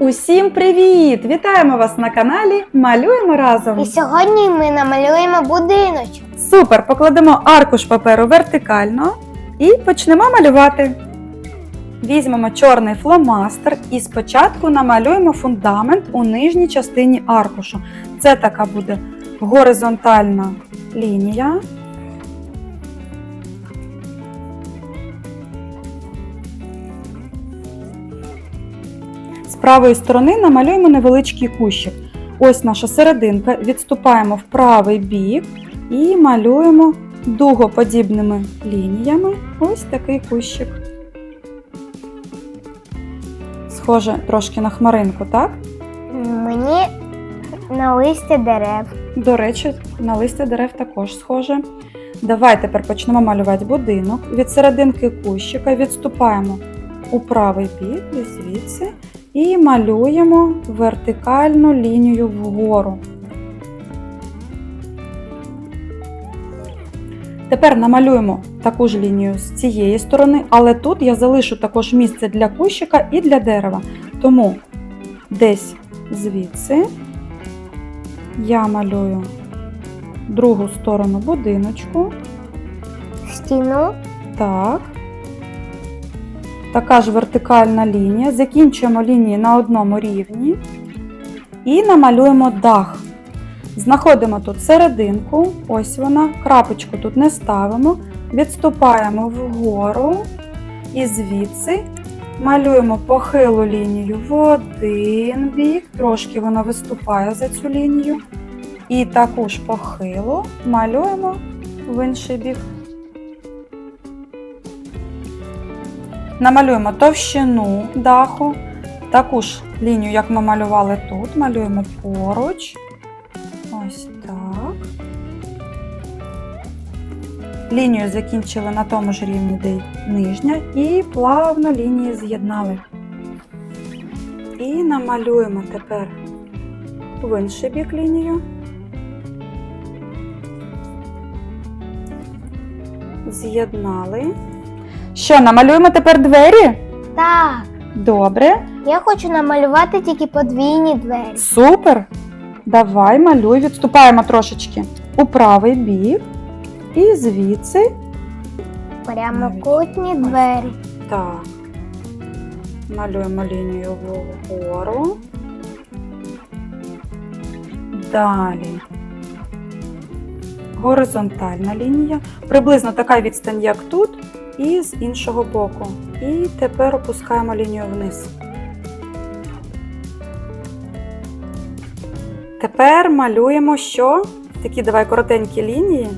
Усім привіт! Вітаємо вас на каналі Малюємо разом. І сьогодні ми намалюємо будиночок. Супер! Покладемо аркуш паперу вертикально і почнемо малювати. Візьмемо чорний фломастер і спочатку намалюємо фундамент у нижній частині аркушу. Це така буде горизонтальна лінія. Правої сторони намалюємо невеличкий кущик. Ось наша серединка. Відступаємо в правий бік і малюємо дугоподібними лініями ось такий кущик. Схоже трошки на хмаринку, так? Мені на листя дерев. До речі, на листя дерев також схоже. Давай тепер почнемо малювати будинок. Від серединки кущика відступаємо у правий бік і звідси і малюємо вертикальну лінію вгору. Тепер намалюємо таку ж лінію з цієї сторони, але тут я залишу також місце для кущика і для дерева. Тому десь звідси я малюю другу сторону будиночку. Стіну. Так. Така ж вертикальна лінія. Закінчуємо лінії на одному рівні і намалюємо дах. Знаходимо тут серединку, ось вона, крапочку тут не ставимо, відступаємо вгору і звідси малюємо похилу лінію в один бік, трошки вона виступає за цю лінію. І таку ж похилу малюємо в інший бік. Намалюємо товщину даху, таку ж лінію, як ми малювали тут, малюємо поруч. Ось так. Лінію закінчили на тому ж рівні, де й нижня, і плавно лінії з'єднали. І намалюємо тепер в інший бік лінію. З'єднали. Що, намалюємо тепер двері? Так. Добре. Я хочу намалювати тільки подвійні двері. Супер. Давай малюй, відступаємо трошечки у правий бік. І звідси. Прямокутні двері. Так. Малюємо лінію вгору. Далі. Горизонтальна лінія. Приблизно така відстань, як тут, і з іншого боку. І тепер опускаємо лінію вниз. Тепер малюємо що? Такі давай коротенькі лінії.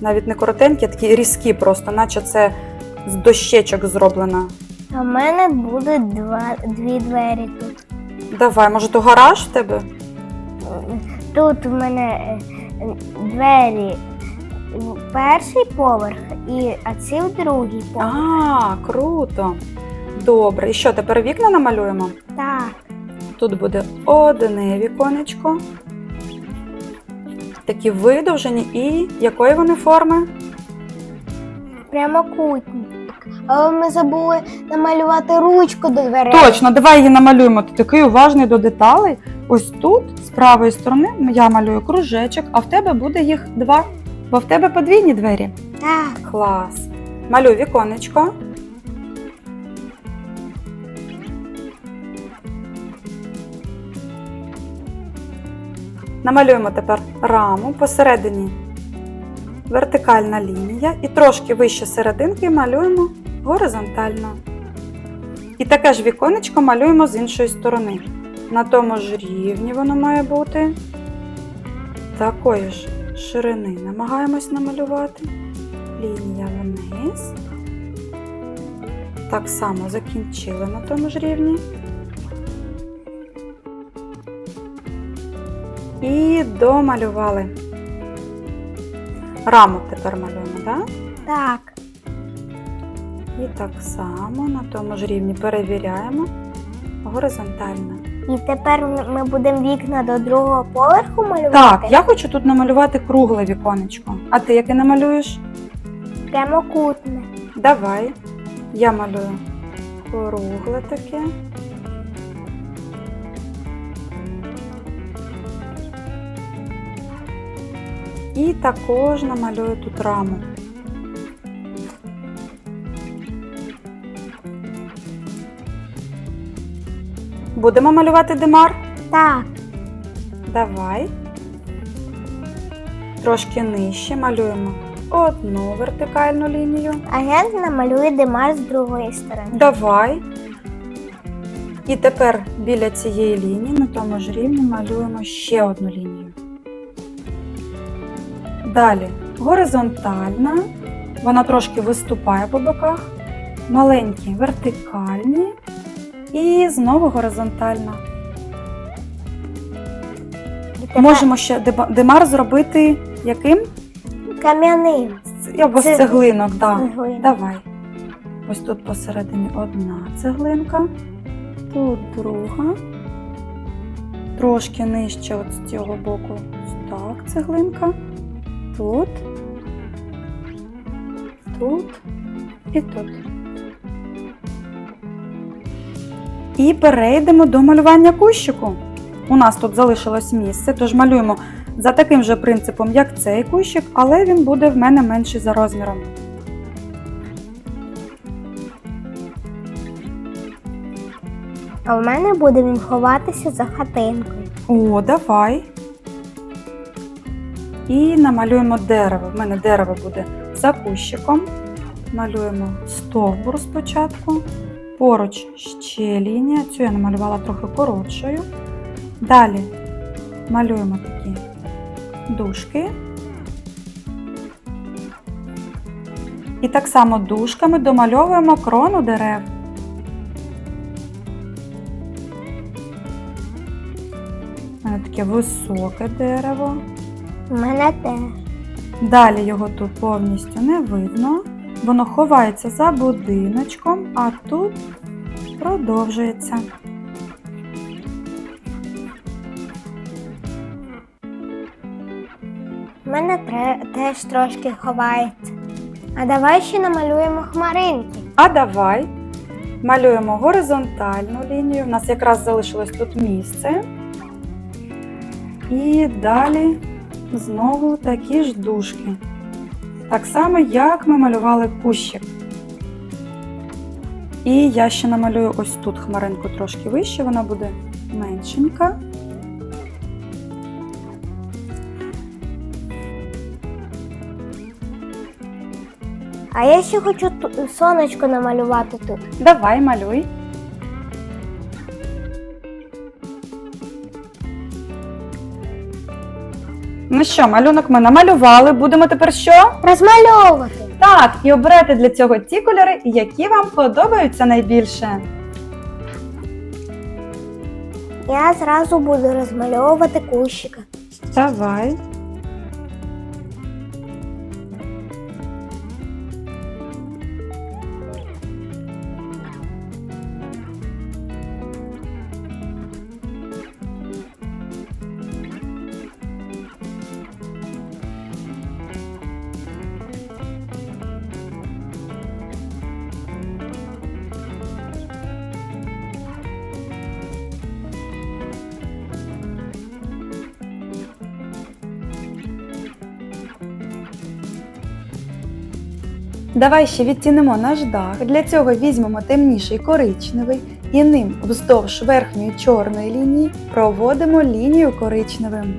Навіть не коротенькі, а такі різкі просто, наче це з дощечок зроблено. А в мене буде два, дві двері тут. Давай, може, то гараж в тебе? Тут в мене е, двері перший поверх, і, а ці в другий поверх. А, круто. Добре. І що, тепер вікна намалюємо? Так. Тут буде одне віконечко. Такі видовжені і якої вони форми? Прямокутні. Але ми забули намалювати ручку до дверей. Точно, давай її намалюємо. Ти такий уважний до деталей. Ось тут, з правої сторони, я малюю кружечок, а в тебе буде їх два. Бо в тебе подвійні двері. Так. Клас. Малюй віконечко. Намалюємо тепер раму посередині вертикальна лінія і трошки вище серединки малюємо горизонтально. І таке ж віконечко малюємо з іншої сторони. На тому ж рівні воно має бути. Такої ж ширини намагаємось намалювати. Лінія вниз. Так само закінчили на тому ж рівні. І домалювали. Раму тепер малюємо, так? Так. І так само на тому ж рівні перевіряємо горизонтально. І тепер ми будемо вікна до другого поверху малювати. Так, я хочу тут намалювати кругле віконечко. А ти яке намалюєш? Прямокутне. Давай. Я малюю кругле таке. І також намалюю тут раму. Будемо малювати димар? Так. Давай. Трошки нижче малюємо одну вертикальну лінію. А я намалюю димар з другої сторони. Давай. І тепер біля цієї лінії на тому ж рівні малюємо ще одну лінію. Далі горизонтальна, вона трошки виступає по боках, маленькі вертикальні і знову горизонтальна. Можемо ще демар зробити яким? кам'яним. Або з цеглинок, так. Цеглинок. Давай. Ось тут посередині одна цеглинка, тут друга. Трошки нижче от з цього боку. Так, цеглинка. Тут. Тут і тут. І перейдемо до малювання кущику. У нас тут залишилось місце, тож малюємо за таким же принципом, як цей кущик, але він буде в мене менший за розміром. А в мене буде він ховатися за хатинкою. О, давай. І намалюємо дерево. В мене дерево буде за кущиком. Малюємо стовбур спочатку. Поруч ще лінія. Цю я намалювала трохи коротшою. Далі малюємо такі дужки. І так само дужками домальовуємо крону дерев. У мене таке високе дерево. У мене теж. Далі його тут повністю не видно. Воно ховається за будиночком, а тут продовжується. У мене теж трошки ховається. А давай ще намалюємо хмаринки. А давай малюємо горизонтальну лінію. У нас якраз залишилось тут місце. І далі знову такі ж дужки. Так само, як ми малювали кущик. І я ще намалюю ось тут хмаринку трошки вище, вона буде меншенька. А я ще хочу сонечко намалювати тут. Давай, малюй. Ну що, малюнок ми намалювали. Будемо тепер що? Розмальовувати. Так, і оберете для цього ті кольори, які вам подобаються найбільше. Я зразу буду розмальовувати кущика. Давай. Давай ще відтінемо наш дах. Для цього візьмемо темніший коричневий і ним вздовж верхньої чорної лінії проводимо лінію коричневим.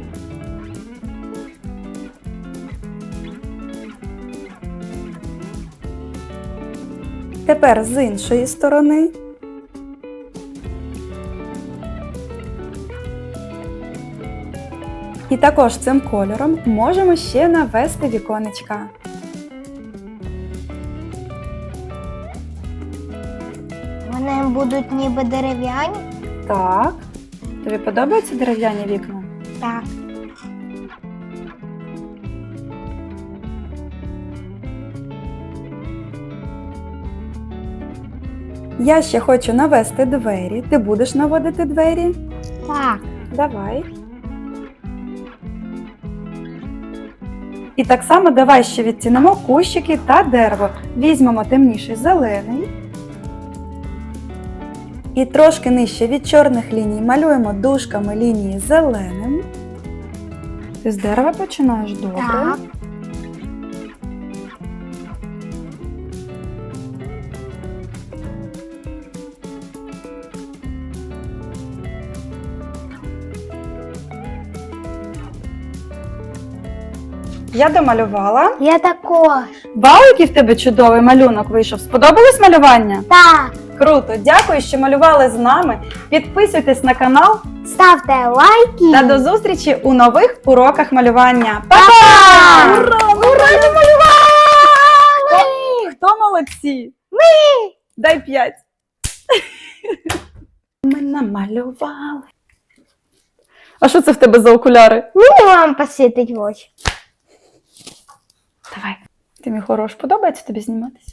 Тепер з іншої сторони. І також цим кольором можемо ще навести віконечка. Будуть ніби дерев'яні. Так. Тобі подобаються дерев'яні вікна? Так. Я ще хочу навести двері. Ти будеш наводити двері? Так. Давай. І так само давай ще відтінемо кущики та дерево. Візьмемо темніший зелений. І трошки нижче від чорних ліній малюємо дужками лінії зеленим. Ти з дерева починаєш добре. Так. Я домалювала. Я також. Вау, який в тебе чудовий малюнок вийшов. Сподобалось малювання? Так. Круто! Дякую, що малювали з нами. Підписуйтесь на канал Ставте лайки. та до зустрічі у нових уроках малювання. Па-па! Ура! Ура! Хто, хто молодці? Ми! Дай п'ять. Ми намалювали. А що це в тебе за окуляри? Мені вам посвітить в очі. Давай. Ти мій хорош, подобається тобі зніматися?